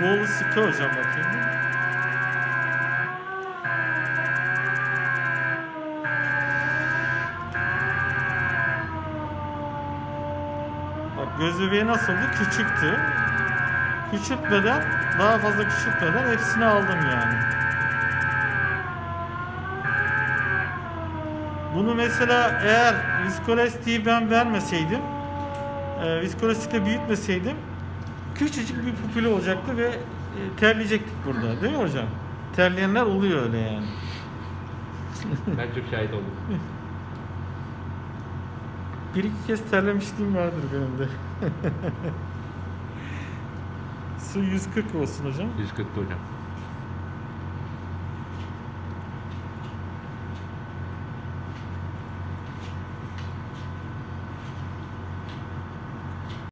Bolu sıkı hocam bakayım. Bak göz bebeği nasıldı? Küçüktü. Küçültmeden, daha fazla küçültmeden hepsini aldım yani. Bunu mesela eğer viskolestiği ben vermeseydim, e, viskolestikle büyütmeseydim küçücük bir pupili olacaktı ve e, terleyecektik burada. Değil mi hocam? Terleyenler oluyor öyle yani. Ben çok şahit oldum. Bir iki kez terlemişliğim vardır benim de. Su 140 olsun hocam. 140'tı hocam.